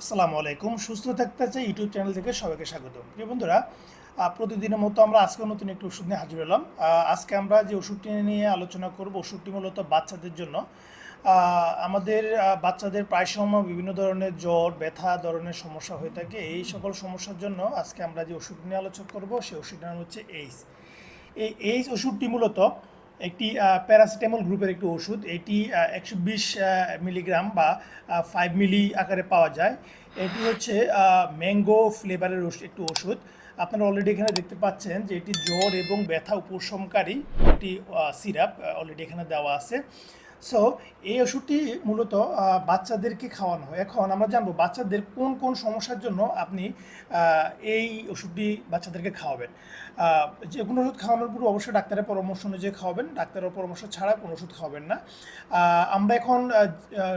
আসসালামু আলাইকুম। সুস্থ থাকতে চাই ইউটিউব চ্যানেল থেকে সবাইকে স্বাগত। প্রিয় বন্ধুরা প্রতিদিনের মতো আমরা আজকে নতুন একটি ওষুধ নিয়ে হাজির হলাম। আজকে আমরা যে ওষুধটি নিয়ে আলোচনা করব, ওষুধটি মূলত বাচ্চাদের জন্য। আমাদের বাচ্চাদের প্রায় সময় বিভিন্ন ধরনের জ্বর, ব্যথা ধরনের সমস্যা হয়ে থাকে। এই সকল সমস্যার জন্য আজকে আমরা যে ওষুধ নিয়ে আলোচনা করব, সেই ওষুধটার নাম হচ্ছে এইস এই এইস ওষুধটি মূলত একটি প্যারাসিটামল গ্রুপের একটি ওষুধ। এটি একশো বিশ মিলিগ্রাম বা ফাইভ মিলি আকারে পাওয়া যায়। এটি হচ্ছে ম্যাঙ্গো ফ্লেভারের একটি ওষুধ। আপনারা অলরেডি এখানে দেখতে পাচ্ছেন যে এটি জ্বর এবং ব্যথা উপশমকারী একটি সিরাপ অলরেডি এখানে দেওয়া আছে। সো এই ওষুধটি মূলত বাচ্চাদেরকে খাওয়ানো হয়। এখন আমরা জানব বাচ্চাদের কোন কোন সমস্যার জন্য আপনি এই ওষুধটি বাচ্চাদেরকে খাওয়াবেন। যে কোনো ওষুধ খাওয়ানোর পূর্বে অবশ্যই ডাক্তারের পরামর্শ অনুযায়ী খাওয়াবেন। ডাক্তারের পরামর্শ ছাড়া কোনো ওষুধ খাওয়াবেন না। আমরা এখন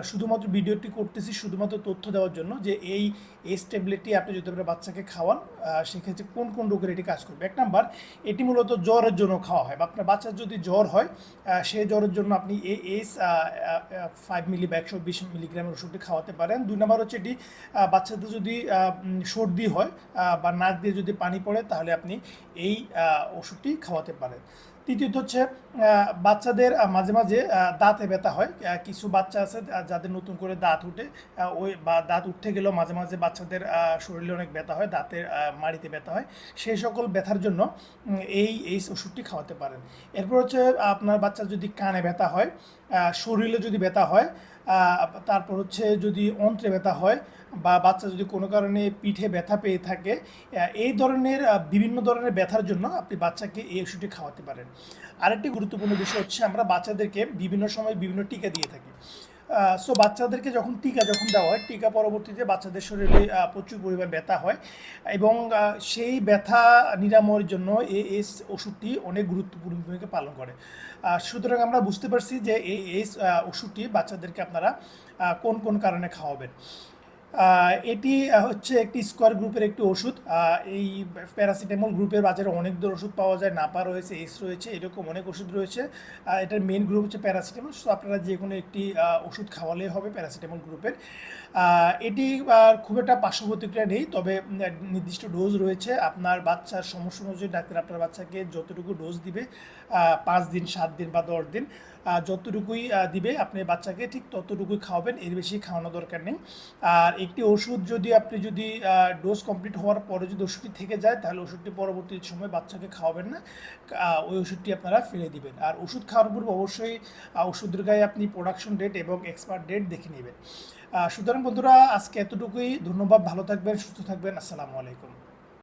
শুধুমাত্র ভিডিওটি করতেছি শুধুমাত্র তথ্য দেওয়ার জন্য যে এই এস ট্যাবলেটটি আপনি যদি আপনার বাচ্চাকে খাওয়ান সেক্ষেত্রে কোন কোন রোগের এটি কাজ করবে। এক নাম্বার, এটি মূলত জ্বরের জন্য খাওয়া হয় বা আপনার বাচ্চার যদি জ্বর হয় সেই জ্বরের জন্য আপনি এই এস ফাইভ মিলি বা একশো বিশ মিলিগ্রামের ওষুধটি খাওয়াতে পারেন। দুই নম্বর হচ্ছে এটি বাচ্চাদের যদি সর্দি হয় বা নাক দিয়ে যদি পানি পড়ে, তাহলে আপনি এই ওষুধটি খাওয়াতে পারেন। তৃতীয়ত হচ্ছে বাচ্চাদের মাঝে মাঝে দাঁতে ব্যথা হয়। কিছু বাচ্চা আছে যাদের নতুন করে দাঁত উঠে ওই বা দাঁত উঠতে গেলেও মাঝে মাঝে বাচ্চাদের শরীরে অনেক ব্যথা হয়, দাঁতের মাড়িতে ব্যথা হয়। সেই সকল ব্যথার জন্য এই এই ওষুধটি খাওয়াতে পারেন। এরপর হচ্ছে, আপনার বাচ্চার যদি কানে ব্যথা হয় শরীরে যদি ব্যথা হয় তারপর হচ্ছে যদি অন্ত্রে ব্যথা হয় বা বাচ্চা যদি কোনো কারণে পিঠে ব্যথা পেয়ে থাকে এই ধরনের বিভিন্ন ধরনের ব্যথার জন্য আপনি বাচ্চাকে এই ওষুধটি খাওয়াতে পারেন। আরেকটি গুরুত্বপূর্ণ বিষয় হচ্ছে আমরা বাচ্চাদেরকে বিভিন্ন সময় বিভিন্ন টিকা দিয়ে থাকি। সো বাচ্চাদেরকে যখন টিকা যখন দেওয়া হয় টিকা পরবর্তীতে বাচ্চাদের শরীরে প্রচুর পরিমাণ ব্যথা হয় এবং সেই ব্যথা নিরাময়ের জন্য এই ওষুধটি অনেক গুরুত্বপূর্ণ ভূমিকা পালন করে। সুতরাং আমরা বুঝতে পারছি যে আহ, ওষুধটি বাচ্চাদেরকে আপনারা কোন কোন কারণে খাওয়াবেন। এটি হচ্ছে একটি স্কোয়ার গ্রুপের একটি ওষুধ। এই প্যারাসিটামল গ্রুপের বাজারে অনেক ধরনের ওষুধ পাওয়া যায়। নাপা রয়েছে, এস রয়েছে, এরকম অনেক ওষুধ রয়েছে। এটার মেন গ্রুপ হচ্ছে প্যারাসিটামল সো আপনারা যে কোনো একটি ওষুধ খাওয়ালেই হবে প্যারাসিটামল গ্রুপের এটি খুব একটা পার্শ্ব প্রতিক্রিয়া নেই, তবে নির্দিষ্ট ডোজ রয়েছে। আপনার বাচ্চার সমস্যা অনুযায়ী ডাক্তার আপনার বাচ্চাকে যতটুকু ডোজ দিবে পাঁচ দিন, সাত দিন বা দশ দিন। যতটুকুই দিবে আপনি বাচ্চাকে ঠিক ততটুকুই খাওয়াবেন, এর বেশি খাওয়ানো দরকার নেই। আর একটি ওষুধ যদি আপনি যদি ডোজ কমপ্লিট হওয়ার পরে যদি ওষুধটি থেকে যায়, তাহলে ওষুধটি পরবর্তী সময় বাচ্চাকে খাওয়াবেন না। ওই ওষুধটি আপনারা ফেলে দিবেন। আর ওষুধ খাওয়ার পূর্বে অবশ্যই ওষুধের গায়ে আপনি প্রোডাকশন ডেট এবং এক্সপায়ার ডেট দেখে নেবেন। সুতরাং বন্ধুরা, আজকে এতটুকুই। ধন্যবাদ। ভালো থাকবেন, সুস্থ থাকবেন। আসসালামু আলাইকুম।